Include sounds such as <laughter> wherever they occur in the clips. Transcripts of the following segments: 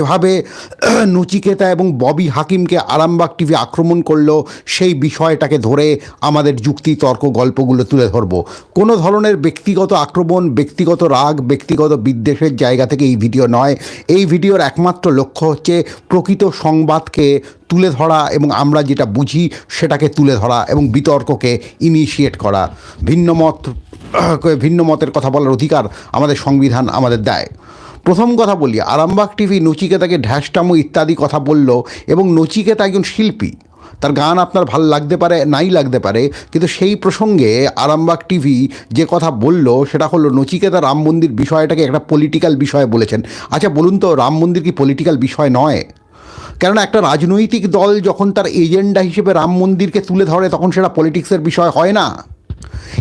এভাবে <clears throat> নচিকেতা এবং ববি হাকিমকে আরামবাগ টিভি আক্রমণ করল, সেই বিষয়টাকে ধরে আমাদের যুক্তি তর্ক গল্পগুলো তুলে ধরবো। কোনো ধরনের ব্যক্তিগত আক্রমণ, ব্যক্তিগত রাগ, ব্যক্তিগত বিদ্বেষের জায়গা থেকে এই ভিডিও নয়। এই ভিডিওর একমাত্র লক্ষ্য হচ্ছে প্রকৃত সংবাদকে তুলে ধরা এবং আমরা যেটা বুঝি সেটাকে তুলে ধরা এবং বিতর্ককে ইনিশিয়েট করা। ভিন্ন মত, <clears throat> ভিন্ন মতের কথা বলার অধিকার আমাদের সংবিধান আমাদের দেয়। প্রথম কথা বলি, আরামবাগ টিভি নচিকেতাকে ঢ্যাসটামো ইত্যাদি কথা বলল এবং নচিকেতা একজন শিল্পী। তার গান আপনার ভালো লাগতে পারে, নাই লাগতে পারে, কিন্তু সেই প্রসঙ্গে আরামবাগ টিভি যে কথা বলল, সেটা হলো নচিকেতা রাম মন্দির বিষয়টাকে একটা পলিটিক্যাল বিষয় বলেছেন। আচ্ছা বলুন তো, রাম মন্দির কি পলিটিক্যাল বিষয় নয়? কেননা একটা রাজনৈতিক দল যখন তার এজেন্ডা হিসেবে রাম মন্দিরকে তুলে ধরে, তখন সেটা পলিটিক্সের বিষয় হয় না।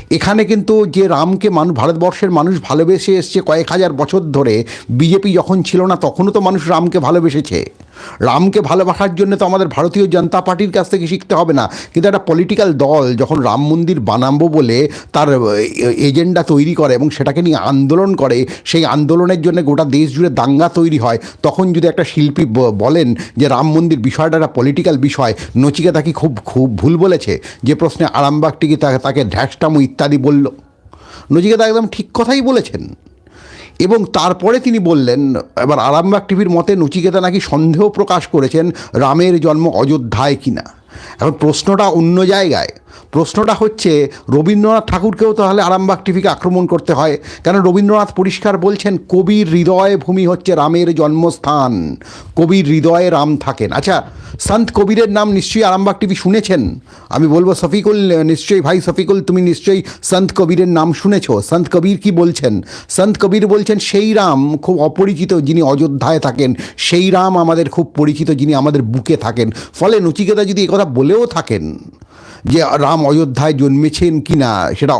এখানে কিন্তু যে রামকে মানুষ, ভারতবর্ষের মানুষ ভালোবেসে এসছে কয়েক হাজার বছর ধরে, বিজেপি যখন ছিল না, তখনও তো মানুষ রামকে ভালোবেসেছে। রামকে ভালোবাসার জন্য তো আমাদের ভারতীয় জনতা পার্টির কাছ থেকে শিখতে হবে না। কিন্তু একটা পলিটিক্যাল দল যখন রাম মন্দির বানাবো বলে তার এজেন্ডা তৈরি করে এবং সেটাকে নিয়ে আন্দোলন করে, সেই আন্দোলনের জন্য গোটা দেশ জুড়ে দাঙ্গা তৈরি হয়, তখন যদি একটা শিল্পী বলেন যে রাম মন্দির বিষয়টা একটা পলিটিক্যাল বিষয়, নচিকেতা কি খুব খুব ভুল বলেছে? যে প্রশ্নে আরামবাগ টিকি তাকে তাকে ঢ্যাসটামো ইত্যাদি বলল। নচিকেতা একদম ঠিক কথাই বলেছেন। এবং তারপরে তিনি বললেন, এবার আরামবাগ টিভির মতে নচিকেতা নাকি সন্দেহ প্রকাশ করেছেন রামের জন্ম অযোধ্যায় কিনা। এখন প্রশ্নটা অন্য জায়গায়। প্রশ্নটা হচ্ছে, রবীন্দ্রনাথ ঠাকুরকেও তাহলে আরামবাগ টিভিকে আক্রমণ করতে হয়? কেন রবীন্দ্রনাথ পরিষ্কার বলছেন, কবির হৃদয় ভূমি হচ্ছে রামের জন্মস্থান। কবির হৃদয়ে রাম থাকেন। আচ্ছা সন্ত কবিরের নাম নিশ্চয়ই আরামবাগ টিভি শুনেছেন? আমি বলব শফিকুল, নিশ্চয়ই ভাই শফিকুল, তুমি নিশ্চয়ই সন্ত কবিরের নাম শুনেছো। সন্ত কবির কি বলছেন? সন্ত কবির বলছেন, সেই রাম খুব অপরিচিত যিনি অযোধ্যায় থাকেন, সেই রাম আমাদের খুব পরিচিত যিনি আমাদের বুকে থাকেন। ফলে নচিকেতা যদি কথা বলেও থাকেন। যে রাম অযোধ্যায় জন্মেছেন কি না সেটা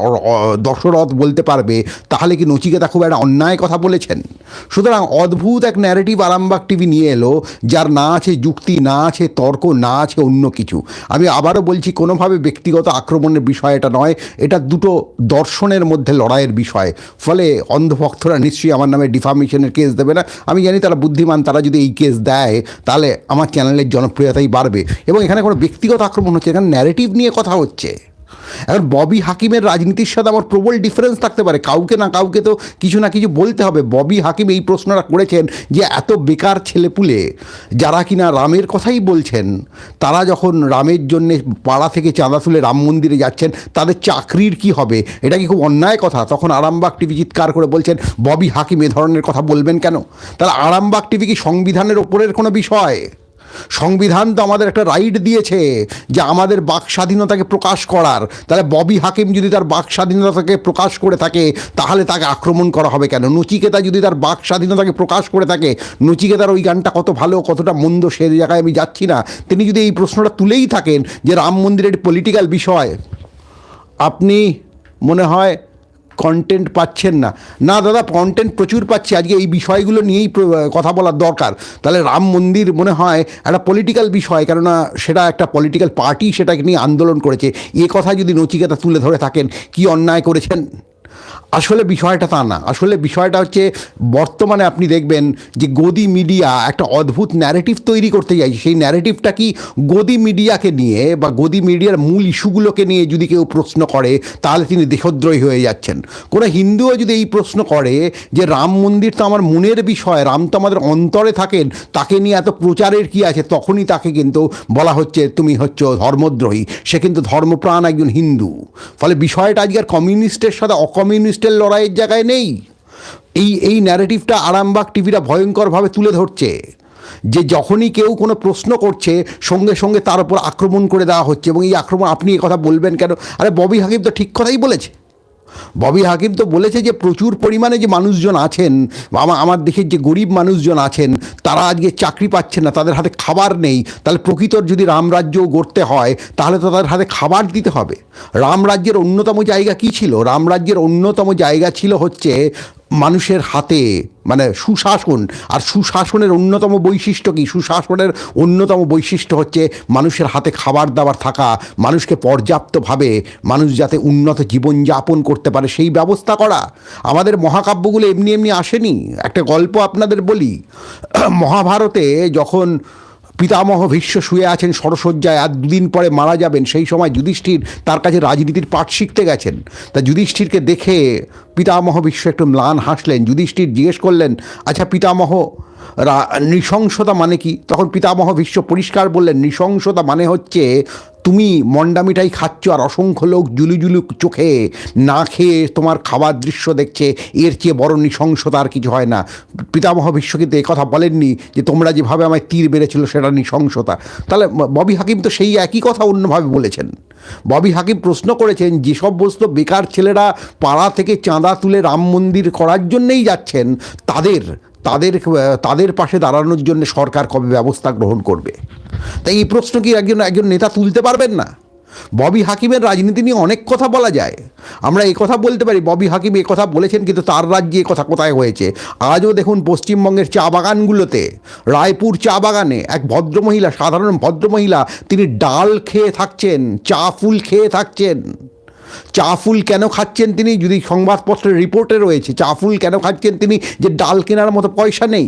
দশরথ বলতে পারবে, তাহলে কি নচিকেতা খুব একটা অন্যায় কথা বলেছেন? সুতরাং অদ্ভুত এক ন্যারেটিভ আরামবাগ টিভি নিয়ে এলো, যার না আছে যুক্তি, না আছে তর্ক, না আছে অন্য কিছু। আমি আবারও বলছি, কোনোভাবে ব্যক্তিগত আক্রমণের বিষয় এটা নয়, এটা দুটো দর্শনের মধ্যে লড়াইয়ের বিষয়। ফলে অন্ধভক্তরা নিশ্চয়ই আমার নামে ডিফামেশনের কেস দেবে না। আমি জানি তারা বুদ্ধিমান, তারা যদি এই কেস দেয়, তাহলে আমার চ্যানেলের জনপ্রিয়তাই বাড়বে। এবং এখানে কোনো ব্যক্তিগত আক্রমণ হচ্ছে এখানে ন্যারেটিভ নিয়ে কথা হচ্ছে। এখন ববি হাকিমের রাজনীতির সাথে আমার প্রবল ডিফারেন্স থাকতে পারে। কাউকে না কাউকে তো কিছু না কিছু বলতে হবে। ববি হাকিম এই প্রশ্নটা করেছেন যে, এত বেকার ছেলেপুলে যারা কিনা রামের কথাই বলছেন, তারা যখন রামের জন্যে পাড়া থেকে চাঁদা তুলে রাম মন্দিরে যাচ্ছেন, তাদের চাকরির কি হবে? এটা কি খুব অন্যায় কথা? তখন আরামবাগ টিভি চিৎকার করে বলছেন, ববি হাকিম এ ধরনের কথা বলবেন কেন? তাহলে আরামবাগ টিভি কি সংবিধানের ওপরের কোনো বিষয়? সংবিধান তো আমাদের একটা রাইট দিয়েছে যে আমাদের বাক স্বাধীনতাকে প্রকাশ করার। তাহলে ববি হাকিম যদি তার বাক স্বাধীনতাকে প্রকাশ করে থাকে, তাহলে তাকে আক্রমণ করা হবে কেন? নচিকেতা যদি তার বাক স্বাধীনতাকে প্রকাশ করে থাকে, নচিকেতার ওই গানটা কত ভালো, কতটা মন্দ, সে জায়গায় আমি যাচ্ছি না। তিনি যদি এই প্রশ্নটা তুলেই থাকেন যে রাম মন্দিরের পলিটিক্যাল বিষয়, আপনি মনে হয় কন্টেন্ট পাচ্ছেন না। না, দাদা কন্টেন্ট প্রচুর পাচ্ছি। আজকে এই বিষয়গুলো নিয়েই কথা বলার দরকার। তাহলে রাম মন্দির মনে হয় একটা পলিটিক্যাল বিষয়, কেননা সেটা একটা পলিটিক্যাল পার্টি সেটাকে নিয়ে আন্দোলন করেছে। এ কথা যদি নচিকেতা তুলে ধরে থাকেন, কি অন্যায় করেছেন? আসলে বিষয়টা তা না। আসলে বিষয়টা হচ্ছে, বর্তমানে আপনি দেখবেন যে গদি মিডিয়া একটা অদ্ভুত ন্যারেটিভ তৈরি করতে চাইছে। সেই ন্যারেটিভটা কি গদি মিডিয়াকে নিয়ে বা গদি মিডিয়ার মূল ইস্যুগুলোকে নিয়ে যদি কেউ প্রশ্ন করে, তাহলে তিনি দেশদ্রোহী হয়ে যাচ্ছেন। কোনো হিন্দুও যদি এই প্রশ্ন করে যে রাম মন্দির তো আমার মনের বিষয়, রাম তো আমাদের অন্তরে থাকেন, তাকে নিয়ে এত প্রচারের কি আছে? তখনই তাকে কিন্তু বলা হচ্ছে, তুমি হচ্ছে ধর্মদ্রোহী। সে কিন্তু ধর্মপ্রাণ একজন হিন্দু। ফলে বিষয়টা আজকে আর কমিউনিস্টের সাথে অকমিউনিস্টের লড়াইয়ের জায়গায় নেই। এই এই ন্যারেটিভটা আরামবাগ টিভিটা ভয়ঙ্করভাবে তুলে ধরছে যে যখনই কেউ কোনো প্রশ্ন করছে, সঙ্গে সঙ্গে তার উপর আক্রমণ করে দেওয়া হচ্ছে এবং এই আক্রমণ আপনি কথা বলবেন কেন? আরে ববি হাকিম তো ঠিক কথাই বলেছে। ববি হাকিম তো বলেছে যে প্রচুর পরিমাণে যে মানুষজন আছেন আমার দেশের যে গরিব মানুষজন আছেন, তারা আজকে চাকরি পাচ্ছেন না, তাদের হাতে খাবার নেই, তাহলে প্রকৃতর যদি রামরাজ্য গড়তে হয়, তাহলে তো তাদের হাতে খাবার দিতে হবে। রামরাজ্যের অন্যতম জায়গা কি ছিল? রামরাজ্যের অন্যতম জায়গা ছিল হচ্ছে মানুষের হাতে মানে সুশাসন, আর সুশাসনের অন্যতম বৈশিষ্ট্য কি? সুশাসনের অন্যতম বৈশিষ্ট্য হচ্ছে মানুষের হাতে খাবার দাবার থাকা, মানুষকে পর্যাপ্তভাবে মানুষ যাতে উন্নত জীবনযাপন করতে পারে, সেই ব্যবস্থা করা। আমাদের মহাকাব্যগুলো এমনি এমনি আসেনি। একটা গল্প আপনাদের বলি। মহাভারতে যখন পিতামহ ভীষ্ম শুয়ে আছেন সরসজ্জায় আর দুদিন পরে মারা যাবেন। সেই সময় যুধিষ্ঠির তার কাছে রাজনীতির পাঠ শিখতে গেছেন। তা যুধিষ্ঠিরকে দেখে পিতামহ ভীষ্ম একটু ম্লান হাসলেন। যুধিষ্ঠির জিজ্ঞেস করলেন আচ্ছা পিতামহ নৃশংসতা মানে কি? তখন পিতামহ ভীষ্ম পরিষ্কার বললেন, নৃশংসতা মানে হচ্ছে তুমি মন্ডামিটাই খাচ্ছ আর অসংখ্য লোক জুলু জুলু চোখে না খেয়ে তোমার খাবার দৃশ্য দেখছে, এর চেয়ে বড় নৃশংসতা আর কিছু হয় না। পিতামহ ভীষ্ম কিন্তু কথা বলেননি যে তোমরা যেভাবে আমায় তীর বেড়েছিল সেটা নৃশংসতা। তাহলে ববি হাকিম তো সেই একই কথা অন্যভাবে বলেছেন। ববি হাকিম প্রশ্ন করেছেন, যেসব বস্তু বেকার ছেলেরা পাড়া থেকে চাঁদা তুলে রাম মন্দির করার জন্যেই যাচ্ছেন, তাদের তাদের তাদের পাশে দাঁড়ানোর জন্য সরকার কবে ব্যবস্থা গ্রহণ করবে? তাই এই প্রশ্ন কি একজন একজন নেতা তুলতে পারবেন না? ববি হাকিমের রাজনীতি নিয়ে অনেক কথা বলা যায়। আমরা এই কথা বলতে পারি, ববি হাকিম এ কথা বলেছেন, কিন্তু তার রাজ্যে কথা কোথায় হয়েছে? আজও দেখুন পশ্চিমবঙ্গের চা বাগানগুলোতে, রায়পুর চা বাগানে এক ভদ্রমহিলা, সাধারণ ভদ্রমহিলা, তিনি ডাল খেয়ে থাকছেন, চা ফুল খেয়ে থাকছেন। চা ফুল কেন খাচ্ছেন তিনি? যদি সংবাদপত্রের রিপোর্টে রয়েছে, চা ফুল কেন খাচ্ছেন তিনি? যে ডাল কেনার মতো পয়সা নেই।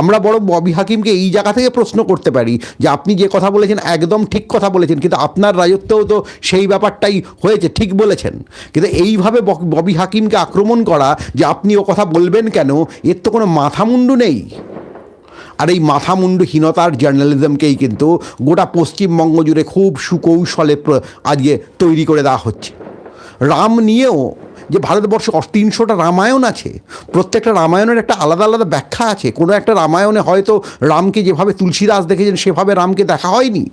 আমরা বড় ববি হাকিমকে এই জায়গা থেকে প্রশ্ন করতে পারি যে আপনি যে কথা বলেছেন একদম ঠিক কথা বলেছেন, কিন্তু আপনার রাজত্বেও তো সেই ব্যাপারটাই হয়েছে, ঠিক বলেছেন। কিন্তু এইভাবে ববি হাকিমকে আক্রমণ করা যে আপনি ও কথা বলবেন কেন, এর তো কোনো মাথামুন্ডু নেই। আর এই মাথামুন্ডুহীনতার জার্নালিজমকেই কিন্তু গোটা পশ্চিমবঙ্গ জুড়ে খুব সুকৌশলে আজকে তৈরি করে দেওয়া হচ্ছে। রাম নিয়েও যে ভারতবর্ষে তিনশোটা রামায়ণ আছে, প্রত্যেকটা রামায়ণের একটা আলাদা আলাদা ব্যাখ্যা আছে। কোনো একটা রামায়ণে হয়তো রামকে যেভাবে তুলসীদাস দেখেছেন, সেভাবে রামকে দেখা হয়নি।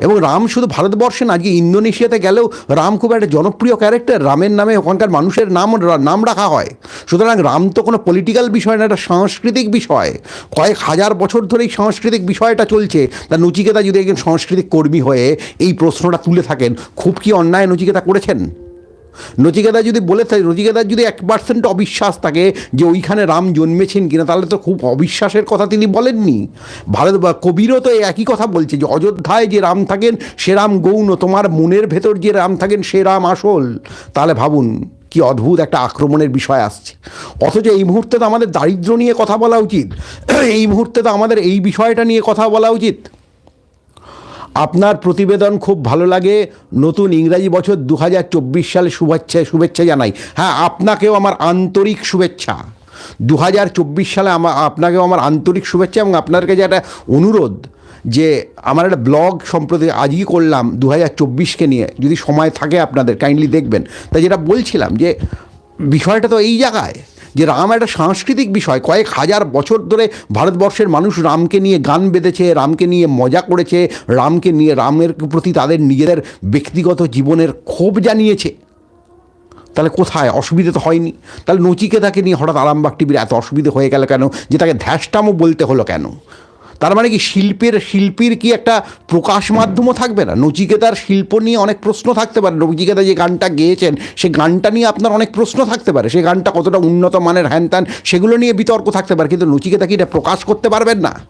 এবং রাম শুধু ভারতবর্ষে না, আজকে ইন্দোনেশিয়াতে গেলেও রাম খুব একটা জনপ্রিয় ক্যারেক্টার রামের নামে ওখানকার মানুষের নাম নাম রাখা হয়। সুতরাং রাম তো কোনো পলিটিক্যাল বিষয় না একটা সাংস্কৃতিক বিষয়। কয়েক হাজার বছর ধরে এই সাংস্কৃতিক বিষয়টা চলছে। তা নচিকেতা যদি একজন সাংস্কৃতিক কর্মী হয়ে এই প্রশ্নটা তুলে থাকেন, খুব কি অন্যায় নচিকেতা করেছেন? নচিকেতা যদি বলে থাকে নচিকেতার যদি এক পার্সেন্ট অবিশ্বাস থাকে যে ওইখানে রাম জন্মেছেন কিনা, তাহলে তো খুব অবিশ্বাসের কথা তিনি বলেননি। ভারত বা কবিরও তো একই কথা বলছে যে অযোধ্যায় যে রাম থাকেন, সে রাম গৌণ, তোমার মনের ভেতর যে রাম থাকেন, সে রাম আসল। তাহলে ভাবুন, কি অদ্ভুত একটা আক্রমণের বিষয় আসছে। অথচ এই মুহূর্তে তো আমাদের দারিদ্র্য নিয়ে কথা বলা উচিত। এই মুহূর্তে তো আমাদের এই বিষয়টা নিয়ে কথা বলা উচিত। আপনার প্রতিবেদন খুব ভালো লাগে। নতুন ইংরাজি বছর দু হাজার চব্বিশ সালে শুভেচ্ছা শুভেচ্ছা জানাই। হ্যাঁ আপনাকেও আমার আন্তরিক শুভেচ্ছা। দু হাজার চব্বিশ সালে আমার আপনাকেও আমার আন্তরিক শুভেচ্ছা এবং আপনার কাছে একটা অনুরোধ যে আমার একটা ব্লগ সম্প্রতি আজই করলাম দু হাজার চব্বিশকে নিয়ে। যদি সময় থাকে আপনাদের, কাইন্ডলি দেখবেন। তাই যেটা বলছিলাম যে, বিষয়টা তো এই জায়গায়। যে রাম একটা সাংস্কৃতিক বিষয়। কয়েক হাজার বছর ধরে ভারতবর্ষের মানুষ রামকে নিয়ে গান বেঁধেছে, রামকে নিয়ে মজা করেছে, রামকে নিয়ে রামের প্রতি তাদের নিজেদের ব্যক্তিগত জীবনের ক্ষোভ জানিয়েছে। তাহলে কোথায়? অসুবিধে তো হয়নি। তাহলে নচিকে তাকে নিয়ে হঠাৎ আরামবাগ টিভির এত অসুবিধে হয়ে গেল কেন? যে তাকে ধ্যাসটামও বলতে হলো কেন? তার মানে কি শিল্পের, শিল্পীর কি একটা প্রকাশ মাধ্যমও থাকবে না? নচিকেতার শিল্প নিয়ে অনেক প্রশ্ন থাকতে পারে। নচিকেতা যে গানটা গেয়েছেন, সে গানটা নিয়ে আপনার অনেক প্রশ্ন থাকতে পারে। সে গানটা কতটা উন্নত মানের হ্যান ত্যান, সেগুলো নিয়ে বিতর্ক থাকতে পারে। কিন্তু নচিকেতা কি এটা প্রকাশ করতে পারবেন না?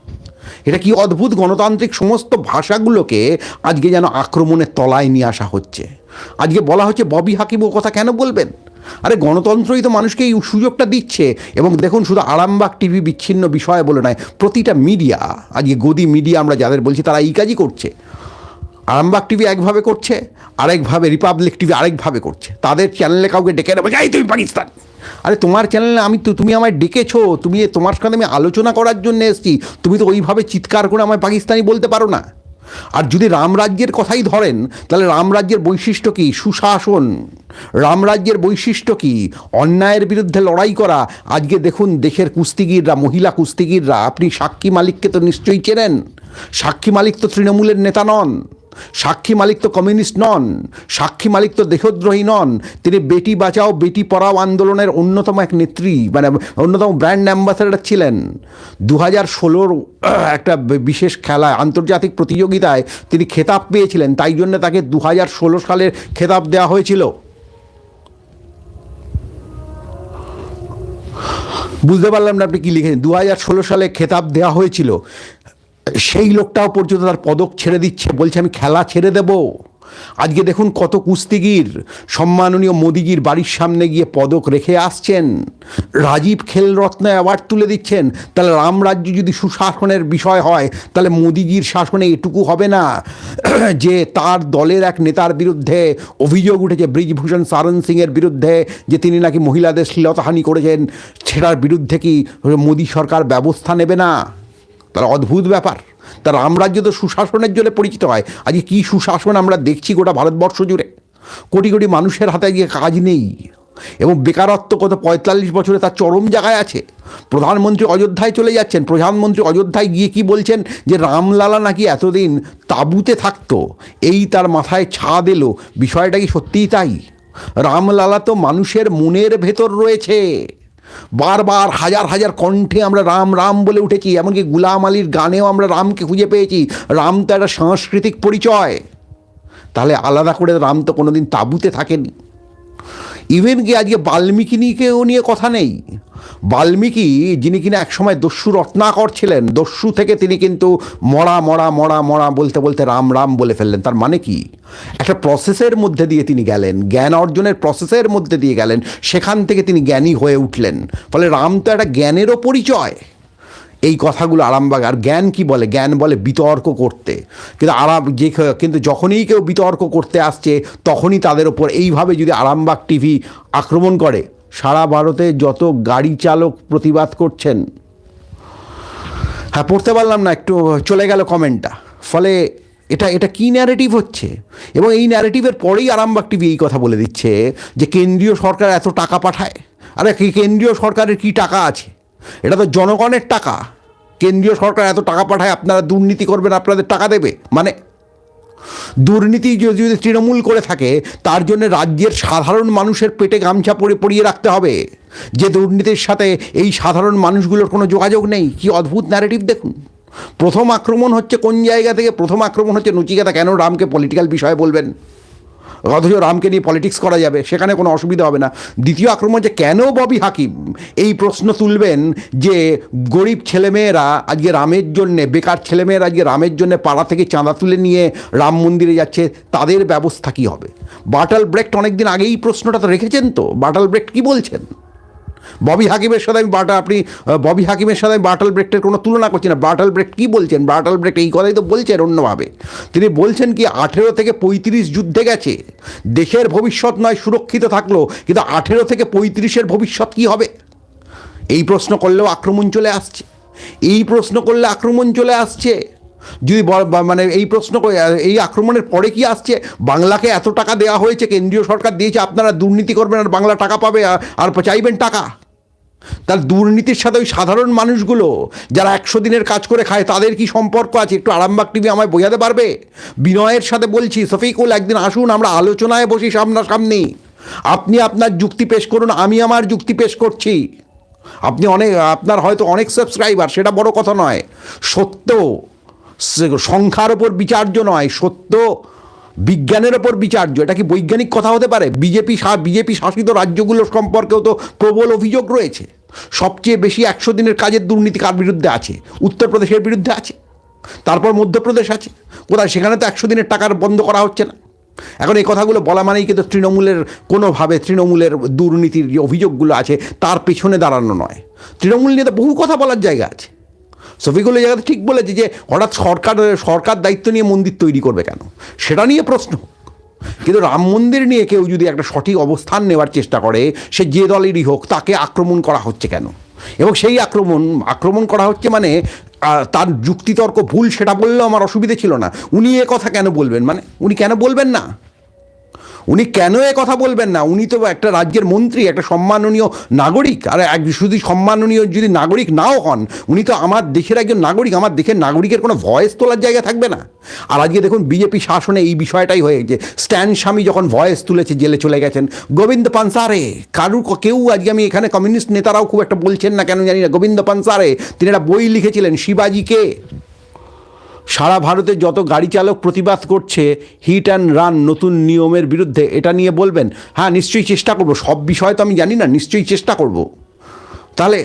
এটা কি অদ্ভুত গণতান্ত্রিক সমস্ত ভাষাগুলোকে আজকে যেন আক্রমণের তলায় নিয়ে আসা হচ্ছে? আজকে বলা হচ্ছে ববি হাকিম ও কথা কেন বলবেন? আরে গণতন্ত্রই তো মানুষকে এই সুযোগটা দিচ্ছে এবং দেখুন শুধু আরামবাগ টিভি বিচ্ছিন্ন বিষয় বলে নয়, প্রতিটা মিডিয়া, আজকে গদি মিডিয়া আমরা যাদের বলছি তারা এই কাজই করছে। আরামবাগ টিভি একভাবে করছে, আরেকভাবে রিপাবলিক টিভি আরেকভাবে করছে। তাদের চ্যানেলে কাউকে ডেকে নেবে যাই তুমি পাকিস্তান। আরে তোমার চ্যানেলে আমি তো, তুমি আমায় ডেকেছো, তুমি তোমার সাথে আমি আলোচনা করার জন্য এসেছি, তুমি তো ওইভাবে চিৎকার করে আমায় পাকিস্তানি বলতে পারো না। আর যদি রামরাজ্যের কথাই ধরেন, তাহলে রামরাজ্যের বৈশিষ্ট্য কী? সুশাসন। রামরাজ্যের বৈশিষ্ট্য কী? অন্যায়ের বিরুদ্ধে লড়াই করা। আজকে দেখুন, দেশের কুস্তিগিররা, মহিলা কুস্তিগিররা, আপনি সাক্ষী মালিককে তো নিশ্চয়ই চেনেন। সাক্ষী মালিক তো তৃণমূলের নেতা নন। সাক্ষী মালিক তো কমিউনিস্ট নন, সাক্ষী মালিক তো দেহদ্রোহী নন। তিনি বেটি বাঁচাও, বেটি পড়াও আন্দোলনের অন্যতম এক নেত্রী মানে অন্যতম ব্র্যান্ড অ্যাম্বাসাডার ছিলেন। দু হাজার ষোলোর একটা বিশেষ খেলায়, আন্তর্জাতিক প্রতিযোগিতায় তিনি খেতাব পেয়েছিলেন, তাই জন্য তাকে দু হাজার ষোলো সালের খেতাব দেওয়া হয়েছিল। বুঝতে পারলাম না আপনি কি লিখেছেন? দু হাজার ষোলো সালে খেতাব দেওয়া হয়েছিল। সেই লোকটাও পর্যন্ত তার পদক ছেড়ে দিচ্ছে, বলছে, আমি খেলা ছেড়ে দেব। আজকে দেখুন কত কুস্তিগির, সম্মাননীয় মোদিজির বাড়ির সামনে গিয়ে পদক রেখে আসছেন। রাজীব খেলরত্ন অ্যাওয়ার্ড তুলে দিচ্ছেন। তাহলে রামরাজ্য যদি সুশাসনের বিষয় হয়, তাহলে মোদিজির শাসনে এটুকু হবে না। <clears throat> যে তার দলের এক নেতার বিরুদ্ধে অভিযোগ উঠেছে, ব্রিজভূষণ সারণ সিংয়ের বিরুদ্ধে, যে তিনি নাকি মহিলাদের শ্লীলতাহানি করেছেন, সেটার বিরুদ্ধে কি মোদী সরকার ব্যবস্থা নেবে না? তাহলে অদ্ভুত ব্যাপার। তা রামরাজ্য তো সুশাসনের জন্য পরিচিত হয়। আজকে কী সুশাসন আমরা দেখছি গোটা ভারতবর্ষ জুড়ে? কোটি কোটি মানুষের হাতে গিয়ে কাজ নেই। এবং বেকারত্ব কত পঁয়তাল্লিশ বছরে তার চরম জায়গায় আছে। প্রধানমন্ত্রী অযোধ্যায় চলে যাচ্ছেন। প্রধানমন্ত্রী অযোধ্যায় গিয়ে কি বলছেন? যে রামলালা নাকি এতদিন তাঁবুতে থাকতো। এই তার মাথায় ছাদ এলো। বিষয়টা কি সত্যিই তাই? রামলালা তো মানুষের মনের ভেতর রয়েছে। বারবার হাজার হাজার কণ্ঠে আমরা রাম রাম বলে উঠেছি, এমনকি গুলাম আলীর গানেও আমরা রামকে খুঁজে পেয়েছি। রাম তো একটা সাংস্কৃতিক পরিচয়। তাহলে আলাদা করে রাম তো কোনোদিন তাঁবুতে থাকেনি। ইভেন কি আজকে বাল্মীকি নিয়েও নিয়ে কথা নেই? বাল্মীকি, যিনি কিনা একসময় দস্যু রত্নাকর ছিলেন, দস্যু থেকে তিনি কিন্তু মরা মরা মরা মরা বলতে বলতে রাম রাম বলে ফেললেন। তার মানে কি? একটা প্রসেসের মধ্যে দিয়ে তিনি গেলেন, জ্ঞান অর্জনের প্রসেসের মধ্যে দিয়ে গেলেন, সেখান থেকে তিনি জ্ঞানী হয়ে উঠলেন। ফলে রাম তো একটা জ্ঞানেরও পরিচয়। এই কথাগুলো আরামবাগ, আর জ্ঞান কি বলে? জ্ঞান বলে বিতর্ক করতে। কিন্তু আরাম, যে কিন্তু যখনই কেউ বিতর্ক করতে আসছে, তখনই তাদের ওপর এইভাবে যদি আরামবাগ টিভি আক্রমণ করে, সারা ভারতে যত গাড়ি চালক প্রতিবাদ করছেন। হ্যাঁ পড়তে পারলাম না, একটু চলে গেল কমেন্টটা। ফলে এটা এটা কী ন্যারেটিভ হচ্ছে? এবং এই ন্যারেটিভের পরেই আরামবাগ টিভি এই কথা বলে দিচ্ছে যে কেন্দ্রীয় সরকার এত টাকা পাঠায়। আরে কেন্দ্রীয় সরকারের কি টাকা আছে? এটা তো জনগণের টাকা। কেন্দ্রীয় সরকার এত টাকা পাঠায়, আপনারা দুর্নীতি করবেন, আপনাদের টাকা দেবে। মানে দুর্নীতি যদি যদি তৃণমূল করে থাকে, তার জন্য রাজ্যের সাধারণ মানুষের পেটে গামছা পরে পরিয়ে রাখতে হবে। যে দুর্নীতির সাথে এই সাধারণ মানুষগুলোর কোনো যোগাযোগ নেই, কি অদ্ভুত ন্যারেটিভ দেখুন। প্রথম আক্রমণ হচ্ছে কোন জায়গা থেকে? প্রথম আক্রমণ হচ্ছে নচিকেতা, কেন রামকে পলিটিক্যাল বিষয়ে বলবেন? অথচ রামকে নিয়ে পলিটিক্স করা যাবে, সেখানে কোনো অসুবিধা হবে না। দ্বিতীয় আক্রমণ যে কেন ববি হাকিম এই প্রশ্ন তুলবেন যে গরিব ছেলেমেয়েরা আজকে রামের জন্যে, বেকার ছেলেমেয়েরা আজকে রামের জন্য পাড়া থেকে চাঁদা তুলে নিয়ে রাম মন্দিরে যাচ্ছে, তাদের ব্যবস্থা কী হবে? বাটাল ব্রেক্ট অনেকদিন আগেই প্রশ্নটা তো রেখেছেন তো? বাটাল ব্রেক্ট কী বলছেন? ববি হাকিমের সাথে আমি বাটা আপনি ববি হাকিমের সাথে আমি বাটাল ব্রেক্টের কোনো তুলনা করছি না। বাটাল ব্রেক কী বলছেন? বাটাল ব্রেক এই কথাই তো বলছেন অন্যভাবে। তিনি বলছেন কি, আঠেরো থেকে পঁয়ত্রিশ যুদ্ধে গেছে। দেশের ভবিষ্যৎ নয়, সুরক্ষিত থাকল। কিন্তু আঠেরো থেকে পঁয়ত্রিশের ভবিষ্যৎ কি হবে? এই প্রশ্ন করলেও আক্রমণ চলে আসছে। এই প্রশ্ন করলে আক্রমণ চলে আসছে। যদি মানে এই প্রশ্ন এই আক্রমণের পরে কি আসছে? বাংলাকে এত টাকা দেওয়া হয়েছে, কেন্দ্রীয় সরকার দিয়েছে, আপনারা দুর্নীতি করবেন আর বাংলা টাকা পাবে, আর- চাইবেন টাকা। তার দুর্নীতির সাথে ওই সাধারণ মানুষগুলো, যারা একশো দিনের কাজ করে খায়, তাদের কি সম্পর্ক আছে? একটু আরামবাগ টিভি আমায় বোঝাতে পারবে? বিনয়ের সাথে বলছি সফিকুল একদিন আসুন, আমরা আলোচনায় বসি সামনাসামনি। আপনি আপনার যুক্তি পেশ করুন, আমি আমার যুক্তি পেশ করছি। আপনি অনেক আপনার হয়তো অনেক সাবস্ক্রাইবার সেটা বড় কথা নয়। সত্য। সংখ্যার ওপর বিচার্য নয়, সত্য, বিজ্ঞানের ওপর বিচার্য। এটা কি বৈজ্ঞানিক কথা হতে পারে? বিজেপি বিজেপি শাসিত রাজ্যগুলোর সম্পর্কেও তো প্রবল অভিযোগ রয়েছে। সবচেয়ে বেশি একশো দিনের কাজের দুর্নীতি কার বিরুদ্ধে আছে? উত্তরপ্রদেশের বিরুদ্ধে আছে। তারপর মধ্যপ্রদেশ আছে। কোথায়? সেখানে তো একশো দিনের টাকার বন্ধ করা হচ্ছে না। এখন এই কথাগুলো বলা মানেই কিন্তু তৃণমূলের, কোনোভাবে তৃণমূলের দুর্নীতির যে অভিযোগগুলো আছে, তার পেছনে দাঁড়ানো নয়। তৃণমূল নিয়ে তো বহু কথা বলার জায়গা আছে। শফিকুল এই জায়গাতে ঠিক বলেছে যে হঠাৎ সরকার সরকার দায়িত্ব নিয়ে মন্দির তৈরি করবে কেন? সেটা নিয়ে প্রশ্ন। কিন্তু রাম মন্দির নিয়ে কেউ যদি একটা সঠিক অবস্থান নেওয়ার চেষ্টা করে, সে যে দলেরই হোক, তাকে আক্রমণ করা হচ্ছে কেন? এবং সেই আক্রমণ আক্রমণ করা হচ্ছে মানে তার যুক্তিতর্ক ভুল সেটা বললেও আমার অসুবিধে ছিল না। উনি এ কথা কেন বলবেন? মানে উনি কেন বলবেন না? উনি কেন এ কথা বলবেন না? উনি তো একটা রাজ্যের মন্ত্রী, একটা সম্মাননীয় নাগরিক। আর এক শুধু সম্মাননীয় যদি নাগরিক নাও হন, উনি তো আমার দেশের একজন নাগরিক। আমার দেশের নাগরিকের কোনো ভয়েস তোলার জায়গা থাকবে না। আর আজকে দেখুন, বিজেপি শাসনে এই বিষয়টাই হয়েছে। স্ট্যান স্বামী যখন ভয়েস তুলেছে, জেলে চলে গেছেন। গোবিন্দ পানসারে, কারুর কেউ আজকে আমি এখানে কমিউনিস্ট নেতারাও খুব একটা বলছেন না, কেন জানি না। গোবিন্দ পানসারে, তিনি একটা বই লিখেছিলেন শিবাজিকে সারা ভারতে যত গাড়ি চালক প্রতিবাদ করছে হিট অ্যান্ড রান নতুন নিয়মের বিরুদ্ধে, এটা নিয়ে বলবেন? হ্যাঁ নিশ্চয়ই চেষ্টা করব। সব বিষয় তো আমি জানি না, নিশ্চয়ই চেষ্টা করব। তাহলে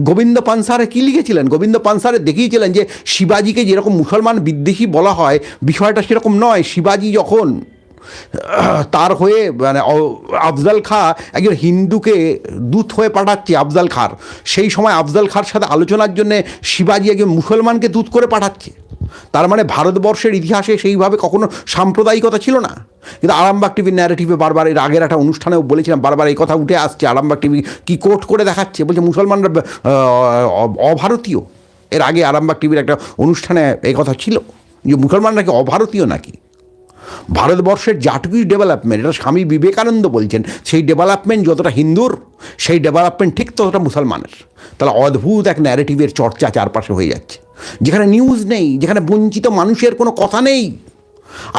গোবিন্দ পানসারে কী লিখেছিলেন? গোবিন্দ পানসারে দেখিয়েছিলেন যে, শিবাজিকে যেরকম মুসলমান বিদ্বেষী বলা হয়, বিষয়টা সেরকম নয়। শিবাজি যখন তার হয়ে মানে আফজাল খা, একজন হিন্দুকে দূত হয়ে পাঠাচ্ছে, আফজাল খার। সেই সময় আফজাল খার সাথে আলোচনার জন্য শিবাজি একজন মুসলমানকে দূত করে পাঠাচ্ছে। তার মানে ভারতবর্ষের ইতিহাসে সেইভাবে কখনো সাম্প্রদায়িকতা ছিল না। কিন্তু আরামবাগ টিভির ন্যারেটিভে বারবার এর আগের একটা অনুষ্ঠানেও বলেছিলাম, বারবার এই কথা উঠে আসছে, আরামবাগ টিভি কি কোট করে দেখাচ্ছে? বলছে, মুসলমানরা অভারতীয়। এর আগে আরামবাগ টিভির একটা অনুষ্ঠানে এই কথা ছিল, যে মুসলমান নাকি অভারতীয় নাকি? ভারতবর্ষের যাটুকুই ডেভেলপমেন্ট এটা স্বামী বিবেকানন্দ বলছেন, সেই ডেভেলপমেন্ট যতটা হিন্দুর, সেই ডেভেলপমেন্ট ঠিক ততটা মুসলমানের। তাহলে অদ্ভুত এক ন্যারেটিভের চর্চা চারপাশে হয়ে যাচ্ছে। যেখানে নিউজ নেই, যেখানে বঞ্চিত মানুষের কোনো কথা নেই।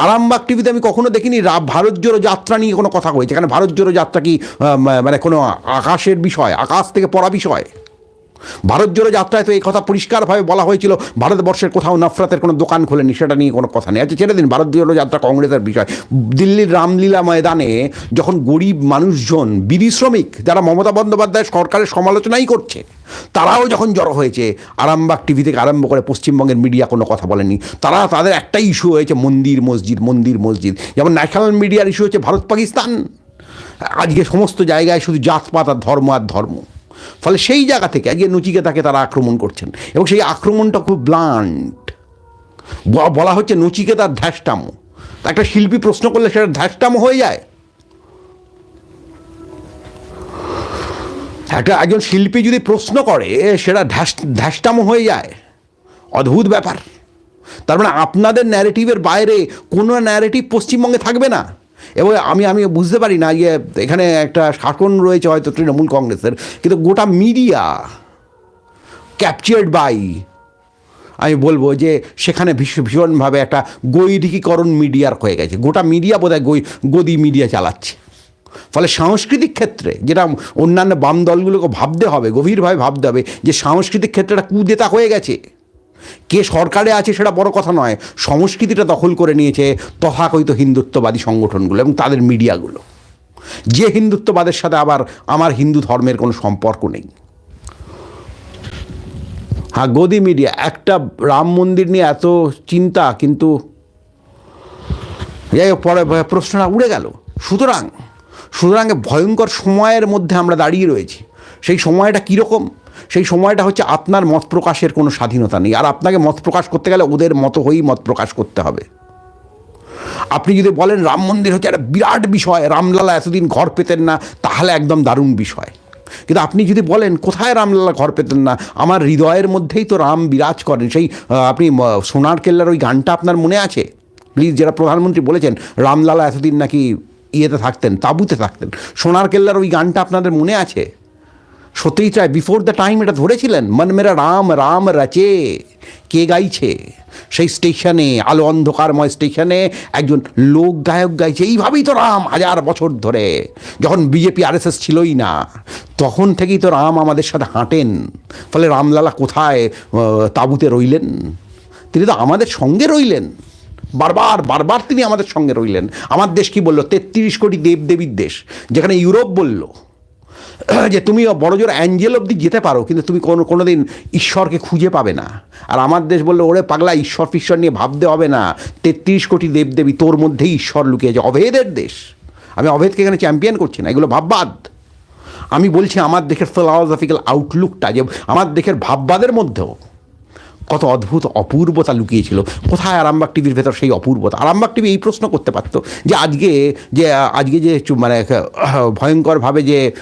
আরামবাগ টিভিতে আমি কখনো দেখিনি ভারত জোড়ো যাত্রা নিয়ে কোনো কথা হয়েছে। এখানে ভারত জোড়ো যাত্রা কি মানে কোনো আকাশের বিষয়, আকাশ থেকে পড়া বিষয়। ভারত জোড়ো যাত্রায় তো এই কথা পরিষ্কারভাবে বলা হয়েছিল, ভারতবর্ষের কোথাও নফরতের কোনো দোকান খোলেনি, সেটা নিয়ে কোনো কথা নেই। আচ্ছা ছেড়ে দিন, ভারত জোড়ো যাত্রা কংগ্রেসের বিষয়। দিল্লির রামলীলা ময়দানে যখন গরিব মানুষজন বিড়ি শ্রমিক যারা মমতা বন্দ্যোপাধ্যায় সরকারের সমালোচনাই করছে, তারাও যখন জড়ো হয়েছে, আরামবাগ টিভি থেকে আরম্ভ করে পশ্চিমবঙ্গের মিডিয়া কোনো কথা বলেনি, তারা তাদের একটাই ইস্যু হয়েছে, মন্দির, মসজিদ মন্দির, মসজিদ। যেমন ন্যাশনাল মিডিয়ার ইস্যু হচ্ছে ভারত পাকিস্তান আজকে সমস্ত জায়গায় শুধু জাতপাত আর ধর্ম আর ধর্ম। ফলে সেই জায়গা থেকে আজকে নচিকেতাকে তারা আক্রমণ করছেন এবং সেই আক্রমণটা খুব ব্লান্ট বলা হচ্ছে নচিকেতার ধ্যাসটামো। একটা শিল্পী প্রশ্ন করলে সেটা ধ্যাসটামো হয়ে যায়? একটা, একজন শিল্পী যদি প্রশ্ন করে, সেটা ধ্যাস, ধ্যাসটামো হয়ে যায়। অদ্ভুত ব্যাপার। তার মানে আপনাদের ন্যারেটিভের বাইরে কোনো ন্যারেটিভ পশ্চিমবঙ্গে থাকবে না। এবং আমি আমি বুঝতে পারি না যে এখানে একটা শাসন রয়েছে হয়তো তৃণমূল কংগ্রেসের, কিন্তু গোটা মিডিয়া ক্যাপচার্ড বাই আমি বলব যে সেখানে ভীষণ ভীষণভাবে একটা গৈরিকীকরণ মিডিয়ার হয়ে গেছে। গোটা মিডিয়া বোধহয় গই, গদি মিডিয়া চালাচ্ছে। ফলে সাংস্কৃতিক ক্ষেত্রে যেটা অন্যান্য বাম দলগুলোকে ভাবতে হবে, গভীরভাবে ভাবতে হবে যে সাংস্কৃতিক ক্ষেত্রে একটা কুদেতা হয়ে গেছে। কে সরকারে আছে সেটা বড় কথা নয়। সংস্কৃতিটা দখল করে নিয়েছে তথাকথিত হিন্দুত্ববাদী সংগঠনগুলো এবং তাদের মিডিয়াগুলো। যে হিন্দুত্ববাদের সাথে আবার আমার হিন্দু ধর্মের কোনো সম্পর্ক নেই। হ্যাঁ গদি মিডিয়া, একটা রাম মন্দির নিয়ে এত চিন্তা, কিন্তু যাই হোক, পরে প্রশ্নটা উড়ে গেল। সুতরাং সুতরাং ভয়ঙ্কর সময়ের মধ্যে আমরা দাঁড়িয়ে রয়েছি। সেই সময়টা কীরকম? সেই সময়টা হচ্ছে আপনার মত প্রকাশের কোনো স্বাধীনতা নেই। আর আপনাকে মত প্রকাশ করতে গেলে ওদের মতো হয়েই মত প্রকাশ করতে হবে। আপনি যদি বলেন রাম মন্দির হচ্ছে একটা বিরাট বিষয়, রামলালা এতদিন ঘর পেতেন না, তাহলে একদম দারুণ বিষয়। কিন্তু আপনি যদি বলেন কোথায় রামলালা ঘর পেতেন না, আমার হৃদয়ের মধ্যেই তো রাম বিরাজ করেন। সেই আপনি সোনার কেল্লার ওই গানটা আপনার মনে আছে? প্লিজ যারা প্রধানমন্ত্রী বলেছেন, রামলালা এতদিন নাকি ইয়েতে থাকতেন, তাঁবুতে থাকতেন। সোনার কেল্লার ওই গানটা আপনাদের মনে আছে? সত্যিই চাই বিফোর দ্য টাইম এটা ধরেছিলেন, মন মেরা রাম রাম রাচে, কে গাইছে? সেই স্টেশনে, আলো অন্ধকারময় স্টেশনে একজন লোক গায়ক গাইছে, এইভাবেই তো রাম হাজার বছর ধরে, যখন বিজেপি আরএসএস ছিলই না, তখন থেকেই তো রাম আমাদের সাথে হাঁটেন, ফলে রামলালা কোথায় তাঁবুতে রইলেন? তিনি তো আমাদের সঙ্গে রইলেন, বারবার বারবার তিনি আমাদের সঙ্গে রইলেন। আমার দেশ কি বলল? তেত্রিশ কোটি দেবদেবীর দেশ, যেখানে ইউরোপ বলল <clears throat> যে তুমি বড় জোর অ্যাঞ্জেল অব্দি যেতে পারো, কিন্তু তুমি কোনো কোনো দিন ঈশ্বরকে খুঁজে পাবে না। আর আমার দেশ বলল, ওরে পাগলা, ঈশ্বর ফিশ্বর নিয়ে ভাবতে হবে না। তেত্রিশ কোটি দেবদেবী তোর মধ্যেই ঈশ্বর লুকিয়েছে অভেদের দেশ। আমি অভেদকে এখানে চ্যাম্পিয়ন করছি না, এগুলো ভাববাদ। আমি বলছি, আমার দেশের ফিলোসফিক্যাল আউটলুকটা যে, আমার দেশের ভাববাদের মধ্যেও কত অদ্ভুত অপূর্বতা লুকিয়েছিল। কোথায় আরামবাগ টিভির ভেতর সেই অপূর্বতা? আরামবাগ টিভি এই প্রশ্ন করতে পারতো যে, আজকে যে আজকে যে মানে ভয়ঙ্করভাবে যে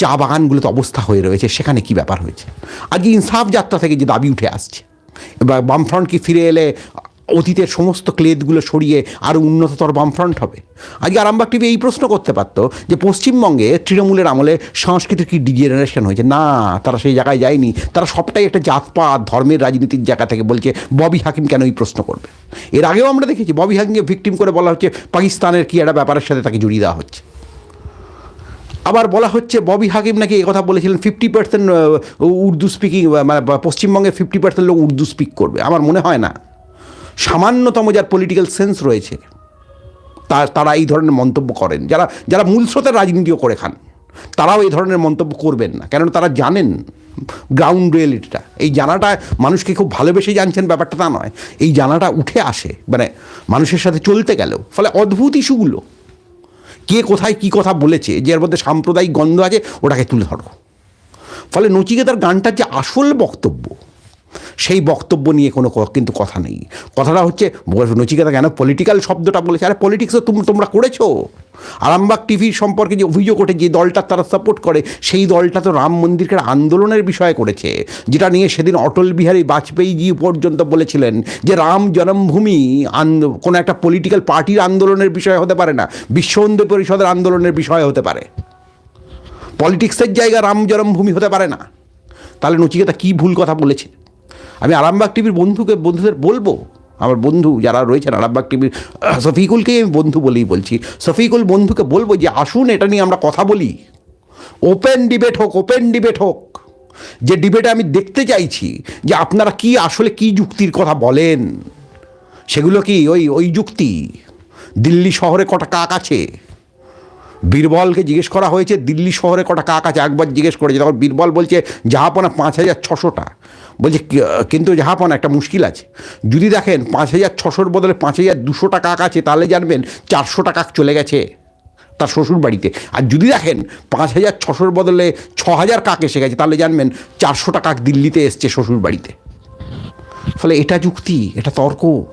চা বাগানগুলোতে অবস্থা হয়ে রয়েছে, সেখানে কি ব্যাপার হয়েছে? আজকে ইনসাফ যাত্রা থেকে যে দাবি উঠে আসছে, এবার বামফ্রন্ট কি ফিরে এলে অতীতের সমস্ত ক্লেদগুলো সরিয়ে আরও উন্নততর বামফ্রন্ট হবে? আজকে আরামবাগ টিভি এই প্রশ্ন করতে পারতো যে পশ্চিমবঙ্গে তৃণমূলের আমলে সংস্কৃতির কি ডিজেনারেশন হয়েছে? না, তারা সেই জায়গায় যায়নি। তারা সবটাই একটা জাতপাত, ধর্মের, রাজনীতির জায়গা থেকে বলছে, ববি হাকিম কেন এই প্রশ্ন করবে? এর আগেও আমরা দেখেছি, ববি হাকিমকে ভিকটিম করে বলা হচ্ছে, পাকিস্তানের কি একটা ব্যাপারের সাথে তাকে জড়িয়ে দেওয়া হচ্ছে। আবার বলা হচ্ছে ববি হাকিম নাকি কথা বলেছিলেন ফিফটি পার্সেন্ট উর্দু স্পিকিং মানে পশ্চিমবঙ্গে ফিফটি পার্সেন্ট লোক উর্দু স্পিক করবে। আমার মনে হয় না। সামান্যতম যার পলিটিক্যাল সেন্স রয়েছে তা তারা এই ধরনের মন্তব্য করেন। যারা যারা মূল স্রোতের রাজনীতিও করে খান, তারাও এই ধরনের মন্তব্য করবেন না। কেন তারা জানেন গ্রাউন্ড রিয়েলিটিটা এই জানাটা মানুষকে খুব ভালোবেসে জানছেন, ব্যাপারটা তা নয়। এই জানাটা উঠে আসে মানে মানুষের সাথে চলতে গেলেও। ফলে অদ্ভুত ইস্যুগুলো কে কোথায় কি কথা বলেছে যে এর মধ্যে সাম্প্রদায়িক গন্ধ আছে, ওটাকে তুলে ধরো। ফলে নচিকেতার গানটার যে আসল বক্তব্য সেই বক্তব্য নিয়ে কোনো কিন্তু কথা নেই। কথাটা হচ্ছে নচিকেতা কেন পলিটিক্যাল শব্দটা বলেছে? আরে পলিটিক্সও তুমি তোমরা করেছ। আরামবাগ টিভির সম্পর্কে যে অভিযোগ ওঠে, যে দলটা তারা সাপোর্ট করে, সেই দলটা তো রাম মন্দিরকে আন্দোলনের বিষয়ে করেছে, যেটা নিয়ে সেদিন অটল বিহারী বাজপেয়ীজি পর্যন্ত বলেছিলেন যে রাম জন্মভূমি কোনো একটা পলিটিক্যাল পার্টির আন্দোলনের বিষয় হতে পারে না, বিশ্ব হিন্দু পরিষদের আন্দোলনের বিষয় হতে পারে। পলিটিক্সের জায়গা রাম জন্মভূমি হতে পারে না। তাহলে নচিকেতা কী ভুল কথা বলেছে? আমি আরামবাগ টিভির বন্ধুকে বন্ধুদের বলব আমার বন্ধু যারা রয়েছেন আরামবাগ টিভির আহ, শফিকুলকেই আমি বন্ধু বলেই বলছি। শফিকুল বন্ধুকে বলব যে আসুন এটা নিয়ে আমরা কথা বলি। ওপেন ডিবেট হোক ওপেন ডিবেট হোক। যে ডিবেটে আমি দেখতে চাইছি যে আপনারা কি আসলে কি যুক্তির কথা বলেন? সেগুলো কি ওই ওই যুক্তি? দিল্লি শহরে কটা কাক আছে? বীরবলকে জিজ্ঞেস করা হয়েছে, দিল্লি শহরে কটা কাক আছে? একবার জিজ্ঞেস করেছে। তখন বীরবল বলছে, জাহাপনা পাঁচ হাজার ছশোটা। বলছে কিন্তু জাহাপনা, একটা মুশকিল আছে। যদি দেখেন, পাঁচ হাজার ছশোর বদলে পাঁচ হাজার দুশোটা কাক আছে, তাহলে জানবেন চারশোটা কাক চলে গেছে তার শ্বশুর বাড়িতে। আর যদি দেখেন, পাঁচ হাজার ছশোর বদলে ছ হাজার কাক এসে গেছে, তাহলে জানবেন চারশোটা কাক দিল্লিতে এসছে শ্বশুর বাড়িতে। ফলে এটা যুক্তি, এটা তর্ক।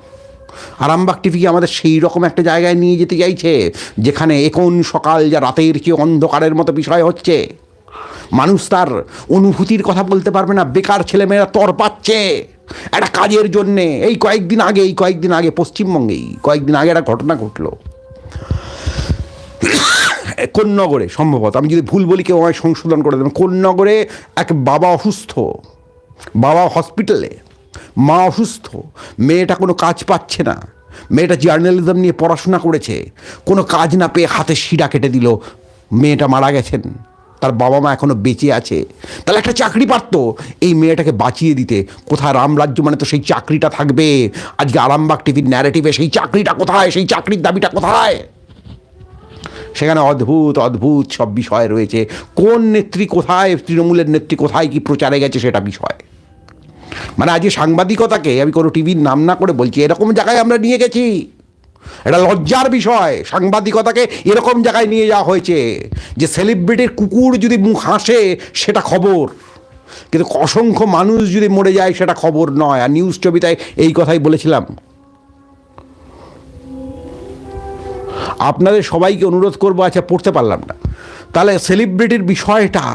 আরামবাগ টিভিকে আমাদের সেই রকম একটা জায়গায় নিয়ে যেতে চাইছে? যেখানে এখন সকাল যা রাতের কি অন্ধকারের মতো বিষয় হচ্ছে? মানুষ তার অনুভূতির কথা বলতে পারবে না, বেকার ছেলেমেয়েরা তর পাচ্ছে। একটা কাজের জন্যে, এই কয়েকদিন আগে, এই কয়েকদিন আগে, পশ্চিমবঙ্গেই, কয়েকদিন আগে একটা ঘটনা ঘটলো। কোন্নগরে, সম্ভবত, আমি যদি ভুল বলি, কেউ আমায় সংশোধন করে দেবেন। কোন্নগরে এক বাবা অসুস্থ, বাবা হসপিটালে মা অসুস্থ, মেয়েটা কোনো কাজ পাচ্ছে না। মেয়েটা জার্নালিজম নিয়ে পড়াশোনা করেছে। কোনো কাজ না পেয়ে হাতে শিরা কেটে দিল। মেয়েটা মারা গেছেন। তার বাবা মা এখনও বেঁচে আছে। তাহলে একটা চাকরি পারতো। এই মেয়েটাকে বাঁচিয়ে দিতে। কোথায় রামরাজ্য মানে তো সেই চাকরিটা থাকবে। আজকে আরামবাগ টিভির ন্যারেটিভে সেই চাকরিটা কোথায়? সেই চাকরির দাবিটা কোথায়? সেখানে অদ্ভুত অদ্ভুত সব বিষয় রয়েছে। কোন নেত্রী কোথায়? তৃণমূলের নেত্রী কোথায়? কি প্রচারে গেছে সেটা বিষয়। মানে আজকে সাংবাদিকতাকে আমি কোনো টিভির নাম না করে বলছি, এরকম জায়গায় আমরা নিয়ে গেছি। এটা লজ্জার বিষয়, সাংবাদিকতাকে এরকম জায়গায় নিয়ে যাওয়া হয়েছে যে সেলিব্রিটির কুকুর যদি মুখ হাসে, সেটা খবর। কিন্তু অসংখ্য মানুষ যদি মরে যায়, সেটা খবর নয়। আর নিউজ ছবিতায় এই কথাই বলেছিলাম। আপনাদের সবাইকে অনুরোধ করব আচ্ছা পড়তে পারলাম না। তাহলে সেলিব্রিটির বিষয়টা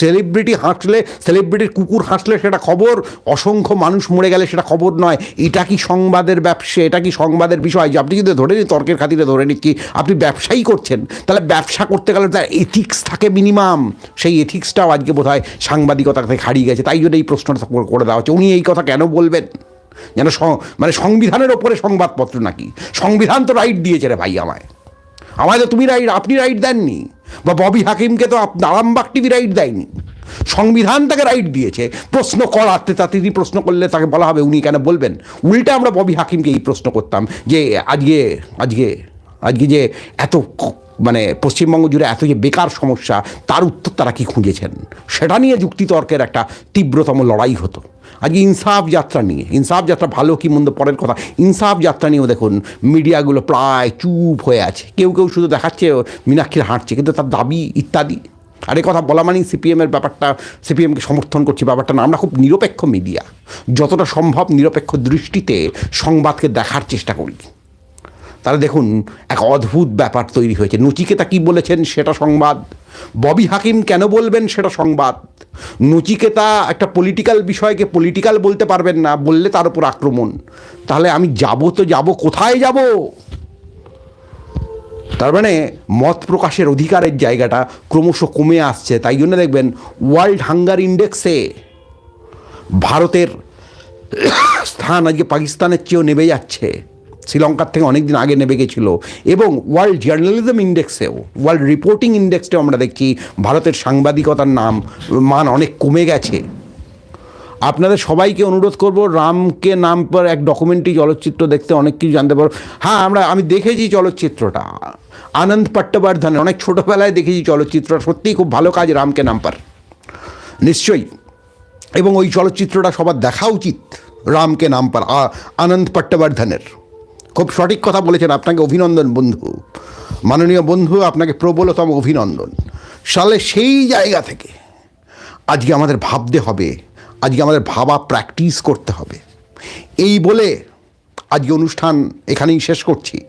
সেলিব্রিটি হাসলে সেলিব্রিটির কুকুর হাসলে সেটা খবর, অসংখ্য মানুষ মরে গেলে সেটা খবর নয়। এটা কি সংবাদের ব্যবসা, এটা কি সংবাদের বিষয়? যে আপনি যদি ধরে নিন, তর্কের খাতিরে ধরে নিচ্ছি আপনি ব্যবসাই করছেন, তাহলে ব্যবসা করতে গেলে তার এথিক্স থাকে মিনিমাম সেই এথিক্সটাও আজকে বোধ হয় সাংবাদিকতা থেকে হারিয়ে গেছে, তাই জন্য এই প্রশ্নটা করে দেওয়া হচ্ছে। উনি এই কথা কেন বলবেন? যেন মানে সংবিধানের ওপরে সংবাদপত্র নাকি? সংবিধান তো রাইট দিয়েছে রে ভাই আমায়। আমায় তো তুমি রাইট আপনি রাইট দেননি। বা ববি হাকিমকে তো আরামবাগ টিভি রাইট দেয়নি। সংবিধান তাকে রাইট দিয়েছে। প্রশ্ন করাতে তা তিনি প্রশ্ন করলে তাকে বলা হবে, উনি কেন বলবেন? উল্টে আমরা ববি হাকিমকে এই প্রশ্ন করতাম যে আজকে আজকে আজকে যে এত মানে পশ্চিমবঙ্গ জুড়ে এত যে বেকার সমস্যা, তার উত্তর তারা কি খুঁজেছেন? সেটা নিয়ে যুক্তিতর্কের একটা তীব্রতম লড়াই হতো। আজকে ইনসাফ যাত্রা নিয়ে। ইনসাফ যাত্রা ভালো কি মন্দ পরের কথা। ইনসাফ যাত্রা নিয়েও দেখুন, মিডিয়াগুলো প্রায় চুপ হয়ে আছে। কেউ কেউ শুধু দেখাচ্ছে, মীনাক্ষীর হাঁটছে, কিন্তু তার দাবি ইত্যাদি। আর এ কথা বলা মানেই সিপিএমের ব্যাপারটা, সিপিএমকে সমর্থন করছি ব্যাপারটা না। আমরা খুব নিরপেক্ষ মিডিয়া। যতটা সম্ভব নিরপেক্ষ দৃষ্টিতে সংবাদকে দেখার চেষ্টা করি। তাহলে দেখুন, এক অদ্ভুত ব্যাপার তৈরি হয়েছে। নচিকেতা কি বলেছেন সেটা সংবাদ। ববি হাকিম কেন বলবেন সেটা সংবাদ? নচিকেতা একটা পলিটিক্যাল বিষয়কে পলিটিক্যাল বলতে পারবেন না, বললে তার উপর আক্রমণ। তাহলে আমি যাব তো যাব, কোথায় যাব? তার মানে মত প্রকাশের অধিকারের জায়গাটা ক্রমশ কমে আসছে, তাই জন্য দেখবেন ওয়ার্ল্ড হাঙ্গার ইন্ডেক্সে ভারতের স্থান আজকে পাকিস্তানের চেয়েও নেমে যাচ্ছে। শ্রীলঙ্কার থেকে অনেক দিন আগে নেমে গেছিল। এবং ওয়ার্ল্ড জার্নালিজম ইন্ডেক্সেও ওয়ার্ল্ড রিপোর্টিং ইন্ডেক্সেও আমরা দেখছি ভারতের সাংবাদিকতার নাম, মান অনেক কমে গেছে। আপনাদের সবাইকে অনুরোধ করব, রামকে নাম পর এক ডকুমেন্টারি চলচ্চিত্র দেখতে অনেক কিছু জানতে পারব হ্যাঁ আমরা, আমি দেখেছি চলচ্চিত্রটা। আনন্দ পট্টবর্ধনের অনেক ছোটোবেলায় দেখেছি চলচ্চিত্রটা। সত্যিই খুব ভালো কাজ, রামকে নাম পার। নিশ্চয়ই। এবং ওই চলচ্চিত্রটা সবার দেখা উচিত, রামকে নাম পার আনন্দ পট্টবর্ধনের খুব সঠিক কথা বলেছেন আপনাকে অভিনন্দন, বন্ধু। মাননীয় বন্ধু, আপনাকে প্রবলতম অভিনন্দন। সালে সেই জায়গা থেকে আজকে আমাদের ভাবতে হবে, আজকে আমাদের ভাবা প্র্যাকটিস করতে হবে। এই বলে আজকে অনুষ্ঠান এখানেই শেষ করছি।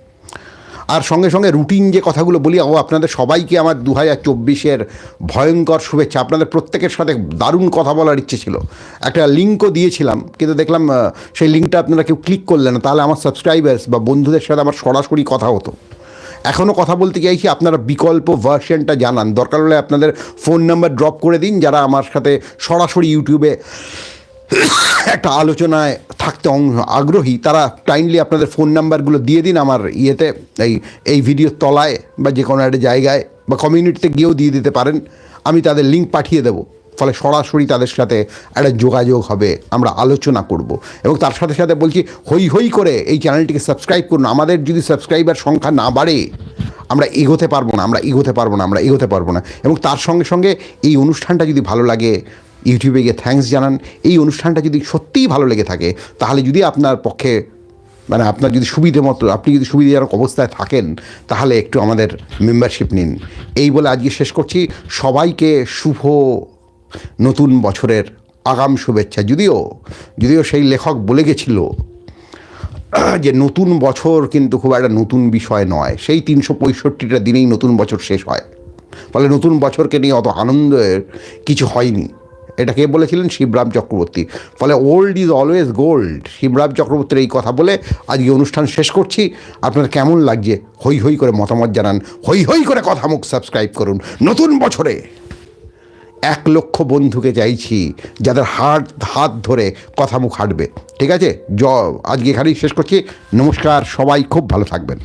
আর সঙ্গে সঙ্গে রুটিন যে কথাগুলো বলি, ও আপনাদের সবাইকে আমার দু হাজার চব্বিশের ভয়ঙ্কর শুভেচ্ছা। আপনাদের প্রত্যেকের সাথে দারুণ কথা বলার ইচ্ছে ছিল। একটা লিঙ্কও দিয়েছিলাম, কিন্তু দেখলাম সেই লিঙ্কটা আপনারা কেউ ক্লিক করলেন না। তাহলে আমার সাবস্ক্রাইবার্স বা বন্ধুদের সাথে আমার সরাসরি কথা হতো। এখনও কথা বলতে চাইছি, আপনারা বিকল্প ভার্সনটা জানান। দরকার হলে আপনাদের ফোন নাম্বার ড্রপ করে দিন, যারা আমার সাথে সরাসরি ইউটিউবে একটা আলোচনায় থাকতে আগ্রহী, তারা কাইন্ডলি আপনাদের ফোন নাম্বারগুলো দিয়ে দিন আমার ইয়েতে, এই এই ভিডিওর তলায় বা যে কোনো একটা জায়গায় বা কমিউনিটিতে গিয়েও দিয়ে দিতে পারেন। আমি তাদের লিঙ্ক পাঠিয়ে দেবো। ফলে সরাসরি তাদের সাথে একটা যোগাযোগ হবে, আমরা আলোচনা করব। এবং তার সাথে সাথে বলছি, হই হই করে এই চ্যানেলটিকে সাবস্ক্রাইব করুন। আমাদের যদি সাবস্ক্রাইবার সংখ্যা না বাড়ে, আমরা এগোতে পারব না, আমরা এগোতে পারব না, আমরা এগোতে পারব না। এবং তার সঙ্গে সঙ্গে এই অনুষ্ঠানটা যদি ভালো লাগে ইউটিউবে গিয়ে থ্যাঙ্কস জানান, এই অনুষ্ঠানটা যদি সত্যিই ভালো লেগে থাকে, তাহলে যদি আপনার পক্ষে মানে আপনার যদি সুবিধে মতো, আপনি যদি সুবিধাজনক অবস্থায় থাকেন, তাহলে একটু আমাদের মেম্বারশিপ নিন। এই বলে আজকে শেষ করছি। সবাইকে শুভ নতুন বছরের আগাম শুভেচ্ছা। যদিও যদিও সেই লেখক বলে গেছিল যে নতুন বছর কিন্তু খুব একটা নতুন বিষয় নয়। সেই তিনশো পঁয়ষট্টিটা দিনেই নতুন বছর শেষ হয়। ফলে নতুন বছরকে নিয়ে অত আনন্দের কিছু হয়নি। এটা কে বলেছিলেন? শিবরাম চক্রবর্তী। ফলে old is always gold Shibram চক্রবর্তীর এই কথা বলে আজকে অনুষ্ঠান শেষ করছি। আপনার কেমন লাগছে? হই হই করে মতামত জানান। হই হই করে কথা মুখ সাবস্ক্রাইব করুন। নতুন বছরে এক লক্ষ বন্ধুকে চাইছি, যাদের হাত হাত ধরে কথা মুখ হাঁটবে। ঠিক আছে? জ, আজকে এখানেই শেষ করছি। নমস্কার, সবাই খুব ভালো থাকবেন।